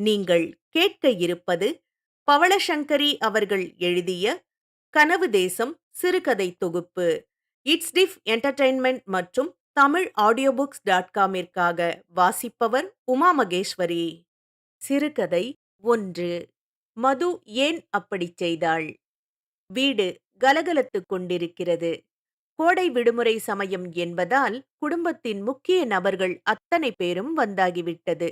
நீங்கள் கேட்க இருப்பது பவளசங்கரி அவர்கள் எழுதிய கனவு தேசம் சிறுகதை தொகுப்பு. இட்ஸ் டிஃப் என்டர்டைன்மெண்ட் மற்றும் தமிழ் ஆடியோ புக்ஸ் டாட் காமிற்காக வாசிப்பவர் உமா மகேஸ்வரி. சிறுகதை ஒன்று. மது ஏன் அப்படிச் செய்தாள்? வீடு கலகலத்துக் கொண்டிருக்கிறது. கோடை விடுமுறை சமயம் என்பதால் குடும்பத்தின் முக்கிய நபர்கள் அத்தனை பேரும் வந்தாகிவிட்டது.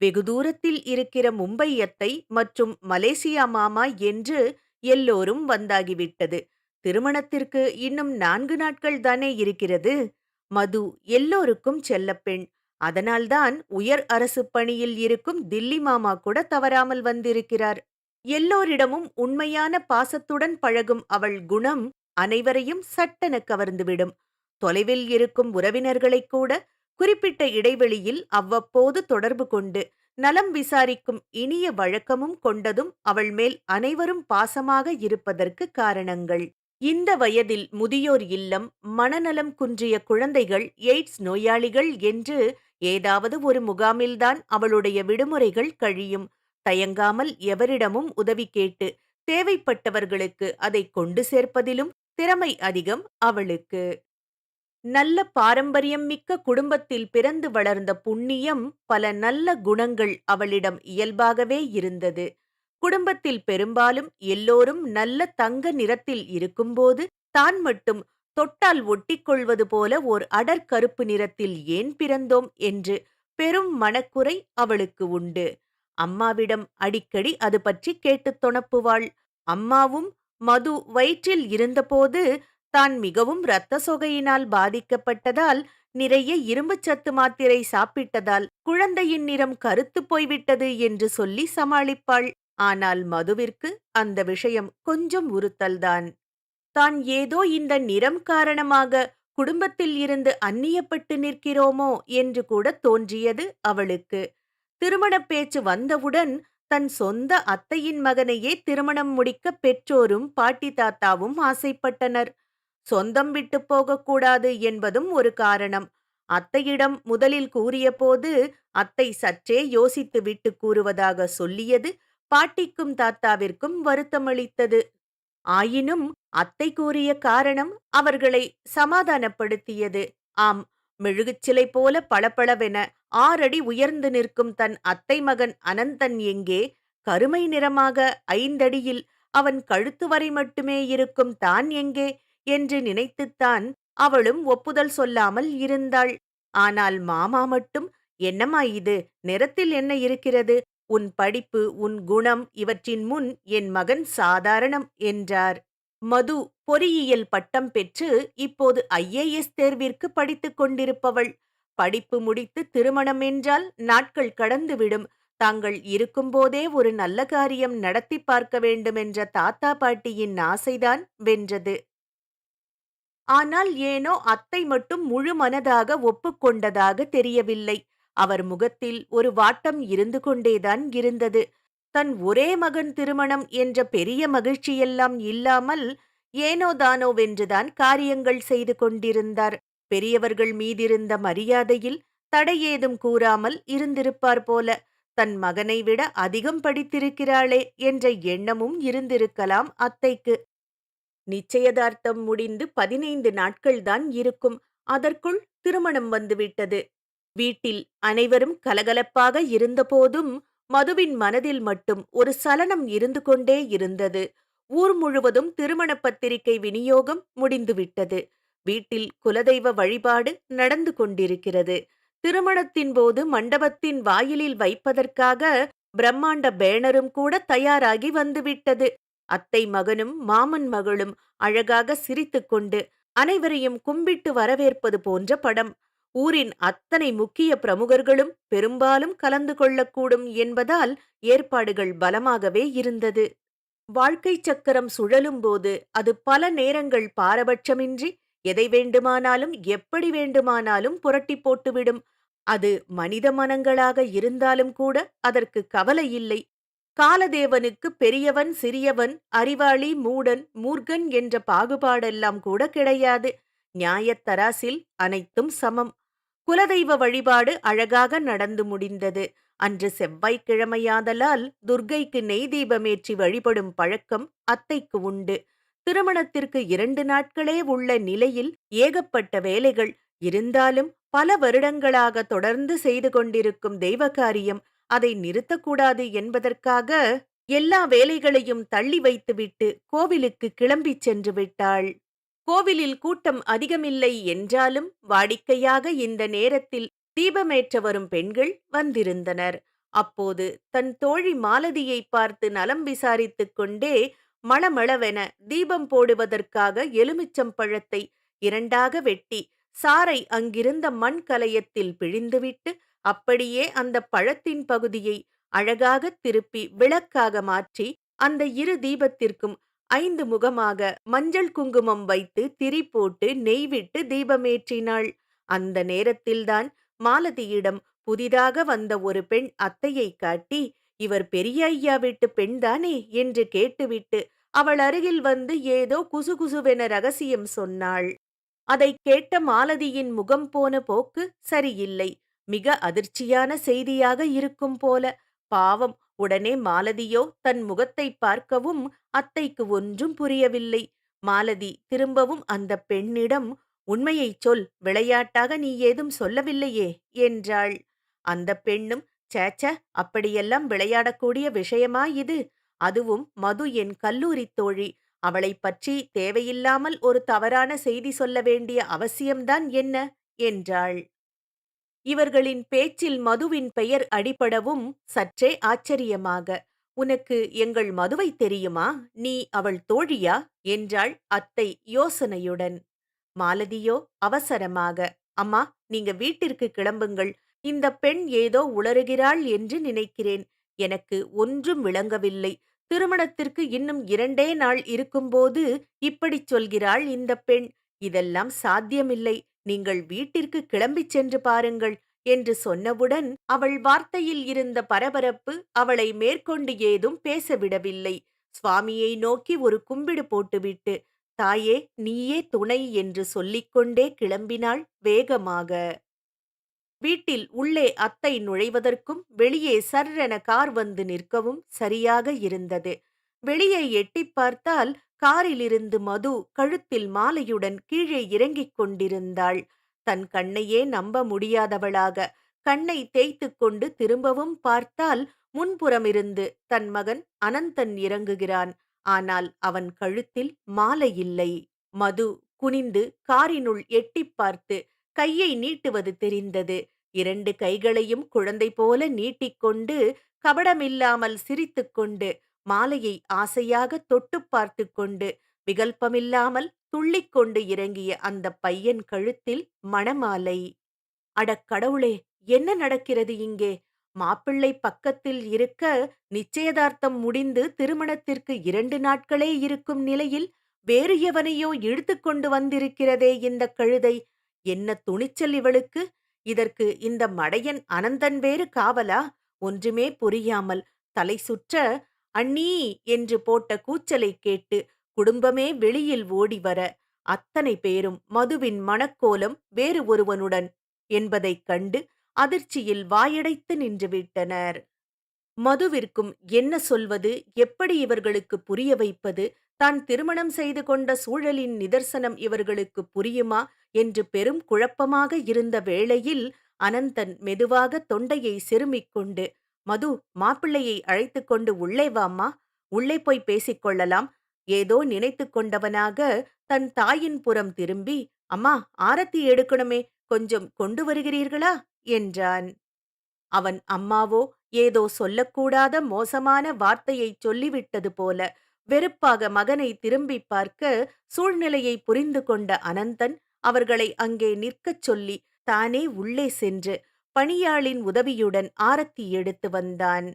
வெகு தூரத்தில் இருக்கிற மும்பை அத்தை மற்றும் மலேசியா மாமா என்று எல்லோரும் வந்தாகிவிட்டது. திருமணத்திற்கு இன்னும் நான்கு நாட்கள் தானே இருக்கிறது? மது எல்லோருக்கும் செல்லப்பெண் அதனால்தான் உயர் அரசு பணியில் இருக்கும் தில்லி மாமா கூட தவறாமல் வந்திருக்கிறார். எல்லோரிடமும் உண்மையான பாசத்துடன் பழகும் அவள் குணம் அனைவரையும் சட்டென கவர்ந்துவிடும். தொலைவில் இருக்கும் உறவினர்களைக் கூட குறிப்பிட்ட இடைவெளியில் அவ்வப்போது தொடர்பு கொண்டு நலம் விசாரிக்கும் இனிய வழக்கமும் கொண்டதும் அவள் மேல் அனைவரும் பாசமாக இருப்பதற்கு காரணங்கள். இந்த வயதில் முதியோர் இல்லம் மனநலம் குன்றிய குழந்தைகள் எய்ட்ஸ் நோயாளிகள் என்று ஏதாவது ஒரு முகாமில்தான் அவளுடைய விடுமுறைகள் கழியும். தயங்காமல் எவரிடமும் உதவி கேட்டு தேவைப்பட்டவர்களுக்கு அதை கொண்டு சேர்ப்பதிலும் திறமை அதிகம் அவளுக்கு. நல்ல பாரம்பரியம் மிக்க குடும்பத்தில் பிறந்து வளர்ந்த புண்ணியம் பல நல்ல குணங்கள் அவளிடம் இயல்பாகவே இருந்தது. குடும்பத்தில் பெரும்பாலும் எல்லோரும் நல்ல தங்க நிறத்தில் இருக்கும்போது தான் மட்டும் தொட்டால் ஒட்டிக்கொள்வது போல ஓர் அடற்கருப்பு நிறத்தில் ஏன் பிறந்தோம் என்று பெரும் மனக்குறை அவளுக்கு உண்டு. அம்மாவிடம் அடிக்கடி அது பற்றி கேட்டுத் தொணப்புவாள் அம்மாவும் மது வயிற்றில் இருந்தபோது தான் மிகவும் இரத்த சொகையினால் பாதிக்கப்பட்டதால் நிறைய இரும்புச் சத்து மாத்திரை சாப்பிட்டதால் குழந்தையின் நிறம் கருத்துப் போய்விட்டது என்று சொல்லி சமாளிப்பாள். ஆனால் மதுவிற்கு அந்த விஷயம் கொஞ்சம் உறுத்தல்தான். தான் ஏதோ இந்த நிறம் காரணமாக குடும்பத்தில் இருந்து அந்நியப்பட்டு நிற்கிறோமோ என்று கூட தோன்றியது அவளுக்கு. திருமணப் பேச்சு வந்தவுடன் தன் சொந்த அத்தையின் மகனையே திருமணம் முடிக்க பெற்றோரும் பாட்டி தாத்தாவும் ஆசைப்பட்டனர். சொந்தம் விட்டு போகக்கூடாது என்பதும் ஒரு காரணம். அத்தையிடம் முதலில் கூறியபோது அத்தை சற்றே யோசித்து விட்டு கூறுவதாக சொல்லியது பாட்டிக்கும் தாத்தாவிற்கும் வருத்தமளித்தது ஆயினும் அத்தை கூறிய காரணம் அவர்களை சமாதானப்படுத்தியது. ஆம் மெழுகுச்சிலை போல பளபளவென ஆறடி உயர்ந்து நிற்கும் தன் அத்தை மகன் அனந்தன் எங்கே? கருமை நிறமாக ஐந்தடியில் அவன் கழுத்து வரை மட்டுமே இருக்கும் தான் எங்கே? என்று நினைத்துத்தான் அவளும் ஒப்புதல் சொல்லாமல் இருந்தாள். ஆனால் மாமா மட்டும் என்னம்மா இது? நிறத்தில் என்ன இருக்கிறது? உன் படிப்பு உன் குணம் இவற்றின் முன் என் மகன் சாதாரணம் என்றார். மது பொறியியல் பட்டம் பெற்று இப்போது ஐஏஎஸ் தேர்விற்கு படித்துக் கொண்டிருப்பவள். படிப்பு முடித்து திருமணம் என்றால் நாட்கள் கடந்துவிடும். தாங்கள் இருக்கும்போதே ஒரு நல்ல காரியம் நடத்தி பார்க்க வேண்டுமென்ற தாத்தா பாட்டியின் ஆசைதான் வென்றது. ஆனால் ஏனோ அத்தை மட்டும் முழு மனதாக ஒப்புக்கொண்டதாக தெரியவில்லை. அவர் முகத்தில் ஒரு வாட்டம் இருந்து கொண்டேதான் இருந்தது. தன் ஒரே மகன் திருமணம் என்ற பெரிய மகிழ்ச்சியெல்லாம் இல்லாமல் ஏனோ தானோவென்றுதான் காரியங்கள் செய்து கொண்டிருந்தார். பெரியவர்கள் மீதிருந்த மரியாதையில் தடையேதும் கூறாமல் இருந்திருப்பார் போல. தன் மகனை விட அதிகம் படித்திருக்கிறாளே என்ற எண்ணமும் இருந்திருக்கலாம் அத்தைக்கு. நிச்சயதார்த்தம் முடிந்து பதினைந்து நாட்கள்தான் இருக்கும். அதற்குள் திருமணம் வந்துவிட்டது. வீட்டில் அனைவரும் கலகலப்பாக இருந்தபோதும் மதுவின் மனதில் மட்டும் ஒரு சலனம் இருந்து கொண்டே இருந்தது. ஊர் முழுவதும் திருமண பத்திரிகை விநியோகம் முடிந்துவிட்டது. வீட்டில் குலதெய்வ வழிபாடு நடந்து கொண்டிருக்கிறது. திருமணத்தின் போது மண்டபத்தின் வாயிலில் வைப்பதற்காக பிரம்மாண்ட பேனரும் கூட தயாராகி வந்துவிட்டது. அத்தை மகனும் மாமன் மகளும் அழகாக சிரித்துக்கொண்டு அனைவரையும் கும்பிட்டு வரவேற்பது போன்ற படம். ஊரின் அத்தனை முக்கிய பிரமுகர்களும் பெரும்பாலும் கலந்து கொள்ளக்கூடும் என்பதால் ஏற்பாடுகள் பலமாகவே இருந்தது. வாழ்க்கை சக்கரம் சுழலும் போது அது பல நேரங்கள் பாரபட்சமின்றி எதை வேண்டுமானாலும் எப்படி வேண்டுமானாலும் புரட்டி போட்டுவிடும். அது மனித மனங்களாக இருந்தாலும் கூட அதற்கு கவலை இல்லை. காலதேவனுக்கு பெரியவன் சிறியவன் அறிவாளி மூடன் மூர்கன் என்ற பாகுபாடெல்லாம் கூட கிடையாது. நியாயத்தராசில் அனைத்தும் சமம். குலதெய்வ வழிபாடு அழகாக நடந்து முடிந்தது. அன்று செவ்வாய்க்கிழமையாதலால் துர்கைக்கு நெய் தீபமேற்றி வழிபடும் பழக்கம் அத்தைக்கு உண்டு. திருமணத்திற்கு இரண்டு நாட்களே உள்ள நிலையில் ஏகப்பட்ட வேலைகள். இருந்தாலும் பல வருடங்களாக தொடர்ந்து செய்து கொண்டிருக்கும் தெய்வ காரியம் அதை நிறுத்தக்கூடாது என்பதற்காக எல்லா வேலைகளையும் தள்ளி வைத்துவிட்டு கோவிலுக்கு கிளம்பிச் சென்று விட்டாள். கோவிலில் கூட்டம் அதிகமில்லை என்றாலும் வாடிக்கையாக இந்த நேரத்தில் தீபமேற்ற வரும் பெண்கள் வந்திருந்தனர். அப்போது தன் தோழி மாலதியை பார்த்து நலம் விசாரித்துக் கொண்டே மளமளவென தீபம் போடுவதற்காக எலுமிச்சம் பழத்தை இரண்டாக வெட்டி சாறை அங்கிருந்த மண் கலயத்தில் பிழிந்துவிட்டு அப்படியே அந்த பழத்தின் பகுதியை அழகாக திருப்பி விளக்காக மாற்றி அந்த இரு தீபத்திற்கும் ஐந்து முகமாக மஞ்சள் குங்குமம் வைத்து திரி போட்டு நெய் விட்டு தீபமேற்றினாள். அந்த நேரத்தில்தான் மாலதியிடம் புதிதாக வந்த ஒரு பெண் அத்தையை காட்டி இவர் பெரிய ஐயா வீட்டு பெண்தானே என்று கேட்டுவிட்டு அவள் அருகில் வந்து ஏதோ குசுகுசுவென ரகசியம் சொன்னாள். அதைக் கேட்ட மாலதியின் முகம் போன போக்கு சரியில்லை. மிக அதிர்ச்சியான செய்தியாக இருக்கும் போல. பாவம் உடனே மாலதியோ தன் முகத்தை பார்க்கவும் அத்தைக்கு ஒன்றும் புரியவில்லை. மாலதி திரும்பவும் அந்த பெண்ணிடம் உண்மையைச் சொல் விளையாட்டாக நீ ஏதும் சொல்லவில்லையே என்றாள். அந்த பெண்ணும் சேச்ச அப்படியெல்லாம் விளையாடக்கூடிய விஷயமா இது? அதுவும் மது என் கல்லூரித் தோழி. அவளைப் பற்றி தேவையில்லாமல் ஒரு தவறான செய்தி சொல்ல வேண்டிய அவசியம்தான் என்ன? என்றாள். இவர்களின் பேச்சில் மதுவின் பெயர் அடிபடவும் சற்றே ஆச்சரியமாக. உனக்கு எங்கள் மதுவை தெரியுமா? நீ அவள் தோழியா? என்றாள் அத்தை யோசனையுடன். மாலதியோ அவசரமாக. அம்மா நீங்க வீட்டிற்கு கிளம்புங்கள். இந்த பெண் ஏதோ உளறுகிறாள் என்று நினைக்கிறேன். எனக்கு ஒன்றும் விளங்கவில்லை. திருமணத்திற்கு இன்னும் இரண்டே நாள் இருக்கும்போது இப்படிச் சொல்கிறாள் இந்த பெண். இதெல்லாம் சாத்தியமில்லை. நீங்கள் வீட்டிற்கு கிளம்பிச் சென்று பாருங்கள் என்று சொன்னவுடன் அவள் வார்த்தையில் இருந்த பரபரப்பு அவளை மேற்கொண்டு ஏதும் பேசவிடவில்லை. சுவாமியை நோக்கி ஒரு கும்பிடு போட்டுவிட்டு தாயே நீயே துணை என்று சொல்லிக்கொண்டே கிளம்பினாள் வேகமாக. வீட்டில் உள்ளே அத்தை நுழைவதற்கும் வெளியே சர்ரென கார் வந்து நிற்கவும் சரியாக இருந்தது. வெளியே எட்டிப் பார்த்தால் காரிலிருந்து மது கழுத்தில் மாலையுடன் கீழே இறங்கிக் கொண்டிருந்தாள். தன் கண்ணையே நம்ப முடியாதவளாக கண்ணை தேய்த்துக் கொண்டு திரும்பவும் பார்த்தால் முன்புறமிருந்து தன் மகன் அனந்தன் இறங்குகிறான். ஆனால் அவன் கழுத்தில் மாலை இல்லை. மது குனிந்து காரினுள் எட்டிப் பார்த்து கையை நீட்டுவது தெரிந்தது. இரண்டு கைகளையும் குழந்தை போல நீட்டிக்கொண்டு கபடமில்லாமல் சிரித்துக்கொண்டு மாலையை ஆசையாக தொட்டுப் பார்த்து கொண்டு விகல்பமில்லாமல் துள்ளிக்கொண்டு இறங்கிய அந்த பையன் கழுத்தில் மணமாலை. அடக் கடவுளே என்ன நடக்கிறது இங்கே? மாப்பிள்ளை பக்கத்தில் இருக்க நிச்சயதார்த்தம் முடிந்து திருமணத்திற்கு இரண்டு நாட்களே இருக்கும் நிலையில் வேறு எவனையோ இழுத்து கொண்டு வந்திருக்கிறதே இந்த கழுதை. என்ன துணிச்சல் இவளுக்கு? இதற்கு இந்த மடையன் அனந்தன் வேறு காவலா? ஒன்றுமே புரியாமல் தலை சுற்ற அண்ணி என்று போட்ட கூச்சலைக் கேட்டு குடும்பமே வெளியில் ஓடி வர அத்தனை பேரும் மதுவின் மணக்கோலம் வேறு ஒருவனுடன் என்பதைக் கண்டு அதிர்ச்சியில் வாயடைத்து நின்றுவிட்டனர் மதுவிற்கும் என்ன சொல்வது எப்படி இவர்களுக்கு புரிய வைப்பது தான் திருமணம் செய்து கொண்ட சூழலின் நிதர்சனம் இவர்களுக்கு புரியுமா என்று பெரும் குழப்பமாக இருந்த வேளையில் அனந்தன் மெதுவாக தொண்டையை செருமிக் கொண்டு மது மாப்பிள்ளையை அழைத்து கொண்டு உள்ளே வாம்மா உள்ளே போய் பேசிக் கொள்ளலாம். ஏதோ நினைத்து கொண்டவனாக தன் தாயின் புறம் திரும்பி அம்மா ஆரத்தி எடுக்கணுமே. கொஞ்சம் கொண்டு வருகிறீர்களா? என்றான். அவன் அம்மாவோ ஏதோ சொல்லக்கூடாத மோசமான வார்த்தையைச் சொல்லிவிட்டது போல வெறுப்பாக மகனை திரும்பிப் பார்க்க சூழ்நிலையை புரிந்து கொண்ட அனந்தன் அவர்களை அங்கே நிற்கச் சொல்லி தானே உள்ளே சென்று பணியாளின் உதவியுடன் ஆரத்தி எடுத்து வந்தான்.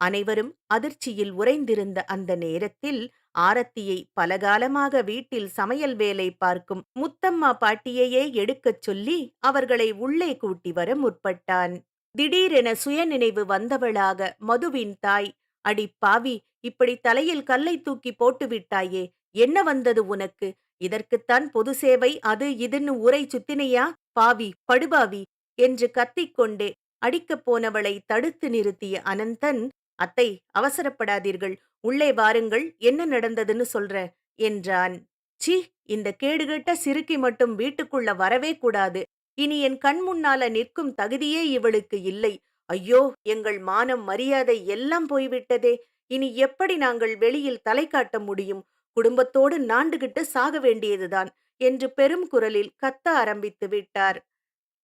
அனைவரும் அதிர்ச்சியில் உறைந்திருந்த அந்த நேரத்தில் ஆரத்தியை பலகாலமாக வீட்டில் சமையல் வேலை பார்க்கும் முத்தம்மா பாட்டியையே எடுக்கச் சொல்லி அவர்களை உள்ளே கூட்டி வர முற்பட்டான். திடீரென சுயநினைவு வந்தவளாக மதுவின் தாய் அடி பாவி இப்படி தலையில் கல்லை தூக்கி போட்டுவிட்டாயே என்ன வந்தது உனக்கு? இதற்குத்தான் பொது சேவை அது இதுன்னு உரை சுத்தினையா? பாவி படுபாவி என்று கத்திக்கொண்டே அடிக்கப் போனவளை தடுத்து நிறுத்திய அனந்தன் அத்தை அவசரப்படாதீர்கள். உள்ளே வாருங்கள். என்ன நடந்ததுன்னு சொல்ற என்றான். சி இந்த கேடுகெட்ட சிறுக்கி மட்டும் வீட்டுக்குள்ள வரவே கூடாது. இனி என் கண் முன்னால நிற்கும் தகுதியே இவளுக்கு இல்லை. ஐயோ எங்கள் மானம் மரியாதை எல்லாம் போய்விட்டதே. இனி எப்படி நாங்கள் வெளியில் தலை காட்ட முடியும்? குடும்பத்தோடு நாண்டுகிட்டு சாக வேண்டியதுதான் என்று பெரும் குரலில் கத்த ஆரம்பித்து விட்டார்.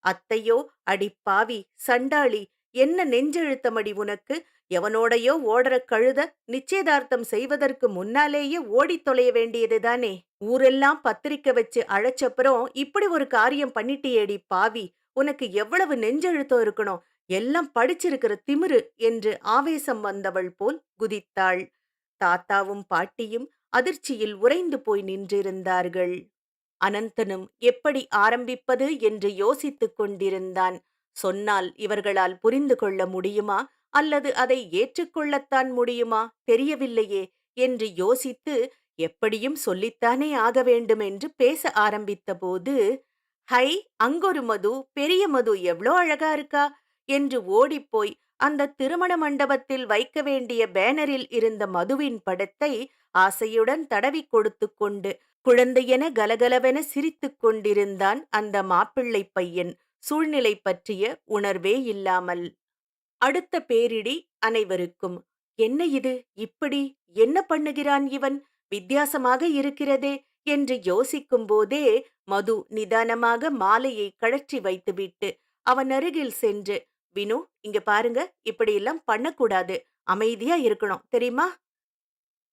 அத்தையோ அடிப்பாவி பாவி சண்டாளி என்ன நெஞ்செழுத்தமடி உனக்கு? எவனோடையோ ஓடற கழுத நிச்சயதார்த்தம் செய்வதற்கு முன்னாலேயே ஓடித் தொலைய வேண்டியதுதானே ஊரெல்லாம் பத்திரிக்கை வச்சு அழைச்சப்புறம் இப்படி ஒரு காரியம் பண்ணிட்டியேடி பாவி. உனக்கு எவ்வளவு நெஞ்செழுத்தம் இருக்கணும்? எல்லாம் படிச்சிருக்கிற திமிரு என்று ஆவேசம் வந்தவள் போல் குதித்தாள். தாத்தாவும் பாட்டியும் அதிர்ச்சியில் உறைந்து போய் நின்றிருந்தார்கள். அனந்தனும் எப்படி ஆரம்பிப்பது என்று யோசித்துக் கொண்டிருந்தான். சொன்னால் இவர்களால் புரிந்து கொள்ள முடியுமா? அல்லது அதை ஏற்றுக்கொள்ளத்தான் முடியுமா? தெரியவில்லையே என்று யோசித்து எப்படியும் சொல்லித்தானே ஆக வேண்டும் என்று பேச ஆரம்பித்தபோது ஹை அங்கொரு மது பெரிய மது எவ்ளோ அழகா இருக்கா? என்று ஓடிப்போய் அந்த திருமண மண்டபத்தில் வைக்க வேண்டிய பேனரில் இருந்த மதுவின் படத்தை ஆசையுடன் தடவி கொடுத்து கொண்டு குழந்தையென கலகலவென சிரித்துக் கொண்டிருந்தான் அந்த மாப்பிள்ளை பையன். சூழ்நிலை பற்றிய உணர்வே இல்லாமல். அடுத்த பேரிடி அனைவருக்கும். என்ன இது? இப்படி? என்ன பண்ணுகிறான் இவன்? வித்தியாசமாக இருக்கிறதே என்று யோசிக்கும் போதே மது நிதானமாக மாலையை கழற்றி வைத்துவிட்டு அவன் அருகில் சென்று வினு இங்க பாருங்க இப்படியெல்லாம் பண்ணக்கூடாது. அமைதியா இருக்கணும். தெரியுமா?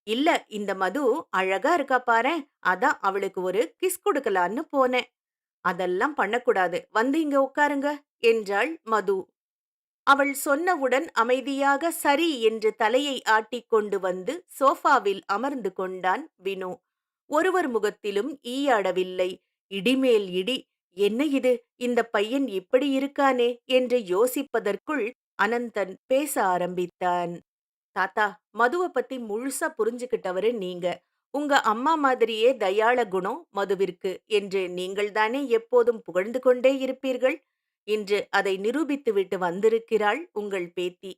இல்ல இந்த மது அழகா இருக்கா பாரேன் அதான் அவளுக்கு ஒரு கிஸ் கொடுக்கலான்னு போனேன். அதெல்லாம் பண்ணக்கூடாது வந்து இங்க உட்காருங்க என்றாள் மது. அவள் சொன்னவுடன் அமைதியாக சரி என்று தலையை ஆட்டிக் கொண்டு வந்து சோஃபாவில் அமர்ந்து கொண்டான் வினு. ஒருவர் முகத்திலும் ஈயாடவில்லை. இடிமேல் இடி என்ன இது? இந்த பையன் இப்படி இருக்கானே? என்று யோசிப்பதற்குள் அனந்தன் பேச ஆரம்பித்தான். தாத்தா மதுவ பத்தி முழுசா புரிஞ்சுகிட்டவரு நீங்க. உங்க அம்மா மாதிரியே தயாள குணம் மதுவிற்கு என்று நீங்கள்தானே எப்போதும் புகழ்ந்து கொண்டே இருப்பீர்கள்? இன்று அதை நிரூபித்துவிட்டு வந்திருக்கிறாள் உங்கள் பேத்தி.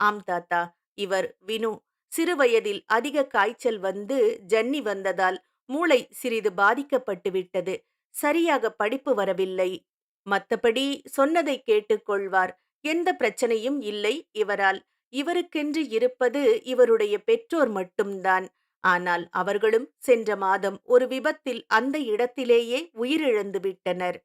ஆம் தாத்தா இவர் வினு. சிறுவயதில் அதிக காய்ச்சல் வந்து ஜன்னி வந்ததால் மூளை சிறிது பாதிக்கப்பட்டு விட்டது. சரியாக படிப்பு வரவில்லை. மத்தபடி சொன்னதை கேட்டுக்கொள்வார். எந்த பிரச்சனையும் இல்லை இவரால். இவருக்கென்று இருப்பது இவருடைய பெற்றோர் மட்டும்தான். ஆனால் அவர்களும் சென்ற மாதம் ஒரு விபத்தில் அந்த இடத்திலேயே உயிரிழந்து விட்டனர்.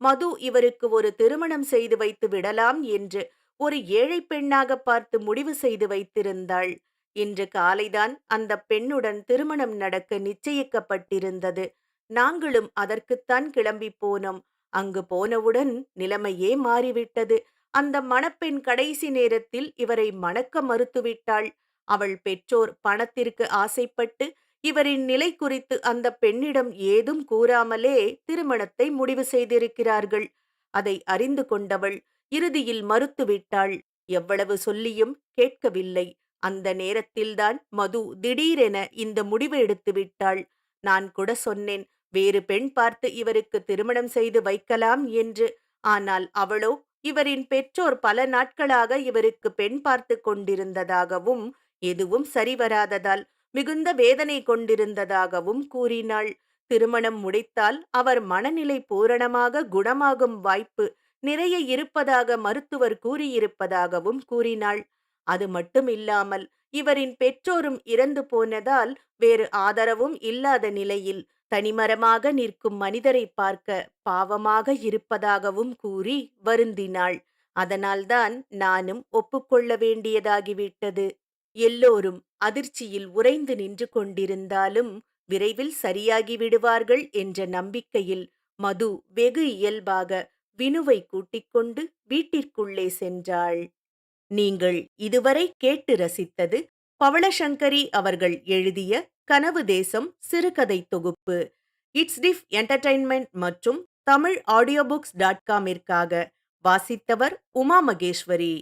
மது இவருக்கு ஒரு திருமணம் செய்து வைத்து விடலாம் என்று ஒரு ஏழை பெண்ணாக பார்த்து முடிவு செய்து வைத்திருந்தாள். இன்று காலைதான் அந்த பெண்ணுடன் திருமணம் நடக்க நிச்சயிக்கப்பட்டிருந்தது. நாங்களும் அதற்குத்தான் கிளம்பி போனோம். அங்கு போனவுடன் நிலைமையே மாறிவிட்டது. அந்த மணப்பெண் கடைசி நேரத்தில் இவரை மணக்க மறுத்துவிட்டாள். அவள் பெற்றோர் பணத்திற்கு ஆசைப்பட்டு இவரின் நிலை குறித்து அந்த பெண்ணிடம் ஏதும் கூறாமலே திருமணத்தை முடிவு செய்திருக்கிறார்கள். அதை அறிந்து கொண்டவள் இறுதியில் மறுத்துவிட்டாள். எவ்வளவு சொல்லியும் கேட்கவில்லை. அந்த நேரத்தில்தான் மது திடீரென இந்த முடிவு எடுத்து விட்டாள் நான் கூட சொன்னேன் வேறு பெண் பார்த்து இவருக்கு திருமணம் செய்து வைக்கலாம் என்று. ஆனால் அவளோ இவரின் பெற்றோர் பல நாட்களாக இவருக்கு பெண் பார்த்து கொண்டிருந்ததாகவும் எதுவும் சரிவராததால் மிகுந்த வேதனை கொண்டிருந்ததாகவும் கூறினாள். திருமணம் முடித்தால் அவர் மனநிலை பூரணமாக குணமாகும் வாய்ப்பு நிறைய இருப்பதாக மருத்துவர் கூறியிருப்பதாகவும் கூறினாள். அது மட்டுமில்லாமல் இவரின் பெற்றோரும் இறந்து போனதால் வேறு ஆதரவும் இல்லாத நிலையில் தனிமரமாக நிற்கும் மனிதரை பார்க்க பாவமாக இருப்பதாகவும் கூறி வருந்தினாள். அதனால்தான் நானும் ஒப்புக்கொள்ள வேண்டியதாகிவிட்டது. எல்லோரும் அதிர்ச்சியில் உறைந்து நின்று கொண்டிருந்தாலும் விரைவில் சரியாகி விடுவார்கள் என்ற நம்பிக்கையில் மது வெகு இயல்பாக வினுவை கூட்டிக் கொண்டு வீட்டிற்குள்ளே சென்றாள். நீங்கள் இதுவரை கேட்டு ரசித்தது பவளசங்கரி அவர்கள் எழுதிய கனவு தேசம் சிறுகதை தொகுப்பு. இட்ஸ் டிஃப் என்டர்டைன்மெண்ட் மற்றும் தமிழ் ஆடியோ புக்ஸ் டாட் காமிற்காக வாசித்தவர் உமா மகேஸ்வரி.